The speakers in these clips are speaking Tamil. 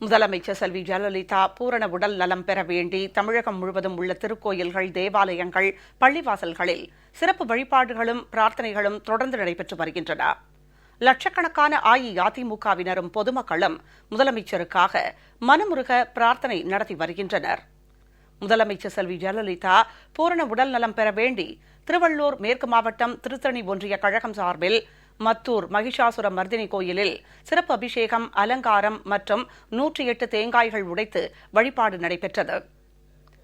முதலமைச்சர் செல்வி ஜெயலலிதா பூரண உடல் நலம் பெற வேண்டி தமிழகம் முழுவதும் உள்ள திருக்கோயில்கள் தேவாலயங்கள் பள்ளிவாசல்களில் சிறப்பு வழிபாடுகளும் பிரார்த்தனைகளும் தொடர்ந்து நடைபெற்று வருகின்றன. லட்சக்கணக்கான அஇஅதிமுகவினரும் பொதுமக்களும் முதலமைச்சருக்காக மனமுருக பிரார்த்தனை நடத்தி வருகின்றனர். முதலமைச்சர் செல்வி ஜெயலலிதா பூரண உடல் நலம் பெற வேண்டி திருவள்ளூர் மேற்கு மாவட்டம் திருத்தணி ஒன்றிய கழகம் சார்பில் மத்தூர் மகிஷாசுர மர்தினி கோயிலில் சிறப்பு அபிஷேகம் அலங்காரம் மற்றும் நூற்றி எட்டு தேங்காய்கள் உடைத்து வழிபாடு நடைபெற்றது.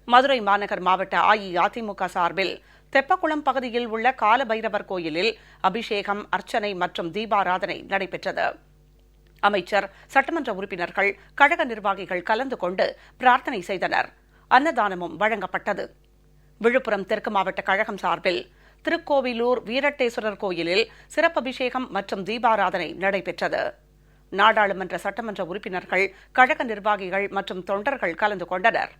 மதுரை மாநகர் மாவட்ட அஇஅதிமுக சார்பில் தெப்பக்குளம் பகுதியில் உள்ள காலபைரவர் கோயிலில் அபிஷேகம் அர்ச்சனை மற்றும் தீபாராதனை நடைபெற்றது. அமைச்சர் சட்டமன்ற உறுப்பினர்கள் கழக நிர்வாகிகள் கலந்து கொண்டு பிரார்த்தனை செய்தனர். அன்னதானமும் வழங்கப்பட்டது. விழுப்புரம் தெற்கு மாவட்ட கழகம் சார்பில் திருக்கோவிலூர் வீரட்டேஸ்வரர் கோயிலில் சிறப்பு அபிஷேகம் மற்றும் தீபாராதனை நடைபெற்றது. நாடாளுமன்ற சட்டமன்ற உறுப்பினர்கள் கழக நிர்வாகிகள் மற்றும் தொண்டர்கள் கலந்து கொண்டனர்.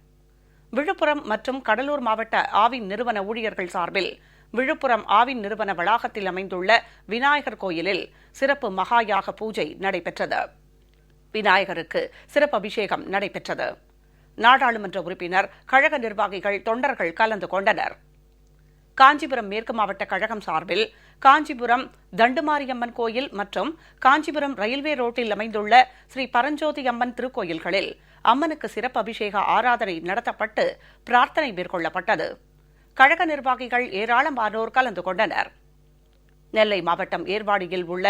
விழுப்புரம் மற்றும் கடலூர் மாவட்ட ஆவின் நிறுவன ஊழியர்கள் சார்பில் விழுப்புரம் ஆவின் நிறுவன வளாகத்தில் அமைந்துள்ள விநாயகர் கோயிலில் சிறப்பு மகாயாக பூஜை நடைபெற்றது. விநாயகருக்கு சிறப்பு அபிஷேகம் நடைபெற்றது. நாடாளுமன்ற உறுப்பினர் கழக நிர்வாகிகள் தொண்டர்கள் கலந்து கொண்டனர். காஞ்சிபுரம் மேற்கு மாவட்ட கழகம் சார்பில் காஞ்சிபுரம் தண்டுமாரியம்மன் கோயில் மற்றும் காஞ்சிபுரம் ரயில்வே ரோட்டில் அமைந்துள்ள ஸ்ரீ பரஞ்சோதி அம்மன் திருக்கோயில்களில் அம்மனுக்கு சிறப்பு அபிஷேக ஆராதனை நடத்தப்பட்டு பிரார்த்தனை மேற்கொள்ளப்பட்டது. கழக நிர்வாகிகள் ஏராளமானோர் கலந்து கொண்டனர். நெல்லை மாவட்டம் ஏர்வாடியில் உள்ள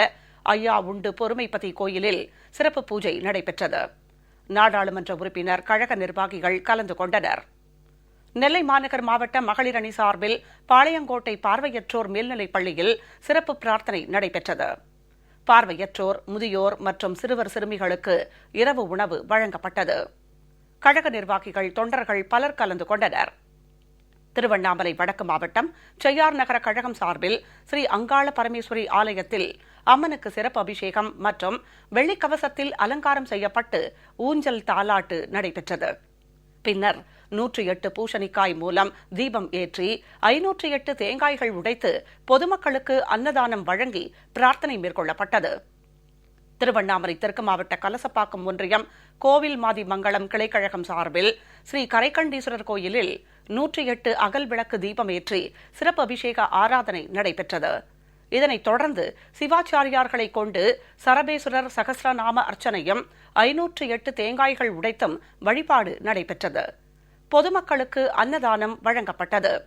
ஐயா உண்டு பொறுமைப்பதி கோயிலில் சிறப்பு பூஜை நடைபெற்றது. நாடாளுமன்ற உறுப்பினர் கழக நிர்வாகிகள் கலந்து கொண்டனர். நெல்லை மாநகர் மாவட்ட மகளிர் அணி சார்பில் பாளையங்கோட்டை பார்வையற்றோர் மேல்நிலைப் பள்ளியில் சிறப்பு பிரார்த்தனை நடைபெற்றது. பார்வையற்றோர் முதியோர் மற்றும் சிறுவர் சிறுமிகளுக்கு இரவு உணவு வழங்கப்பட்டது. கழக நிர்வாகிகள் தொண்டர்கள் பலர் கலந்து கொண்டனர். திருவண்ணாமலை வடக்கு மாவட்டம் செய்யார் நகர கழகம் சார்பில் ஸ்ரீ அங்காள பரமேஸ்வரி ஆலயத்தில் அம்மனுக்கு சிறப்பு அபிஷேகம் மற்றும் வெள்ளிக்கவசத்தில் அலங்காரம் செய்யப்பட்டு ஊஞ்சல் தாலாட்டு நடைபெற்றது. பின்னர் நூற்றி எட்டு பூசணிக்காய் மூலம் தீபம் ஏற்றி ஐநூற்றி எட்டு தேங்காய்கள் உடைத்து பொதுமக்களுக்கு அன்னதானம் வழங்கி பிரார்த்தனை மேற்கொள்ளப்பட்டது. திருவண்ணாமலை தெற்கு மாவட்ட கலசப்பாக்கம் ஒன்றியம் கோவில் மாதி மங்கலம் கிளைக்கழகம் சார்பில் ஸ்ரீ கரைக்கண்டீஸ்வரர் கோயிலில் நூற்றி எட்டு அகல் விளக்கு தீபம் ஏற்றி சிறப்பு அபிஷேக ஆராதனை நடைபெற்றது. இதனைத் தொடர்ந்து சிவாச்சாரியார்களை கொண்டு சரபேஸ்வரர் சகசிரநாம அர்ச்சனையும் ஐநூற்று எட்டு தேங்காய்கள் உடைத்தும் வழிபாடு நடைபெற்றது. பொதுமக்களுக்கு அன்னதானம் வழங்கப்பட்டது.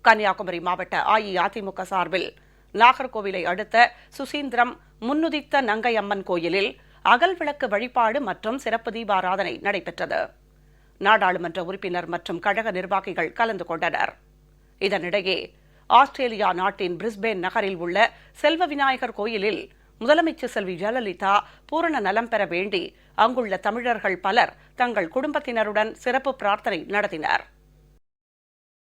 கன்னியாகுமரி மாவட்ட அஇஅதிமுக சார்பில் நாகர்கோவிலை அடுத்த சுசீந்திரம் முன்னுதித்த நங்கையம்மன் கோயிலில் அகல் விளக்கு வழிபாடு மற்றும் சிறப்பு தீபாராதனை நடைபெற்றது. நாடாளுமன்ற உறுப்பினர் மற்றும் கழக நிர்வாகிகள் கலந்து கொண்டனர். இதனிடையே ஆஸ்திரேலியா நாட்டின் பிரிஸ்பேன் நகரில் உள்ள செல்வ விநாயகர் கோயிலில் முதலமைச்சர் செல்வி ஜெயலலிதா பூரண நலம் பெற வேண்டி அங்குள்ள தமிழர்கள் பலர் தங்கள் குடும்பத்தினருடன் சிறப்பு பிரார்த்தனை நடத்தினர்.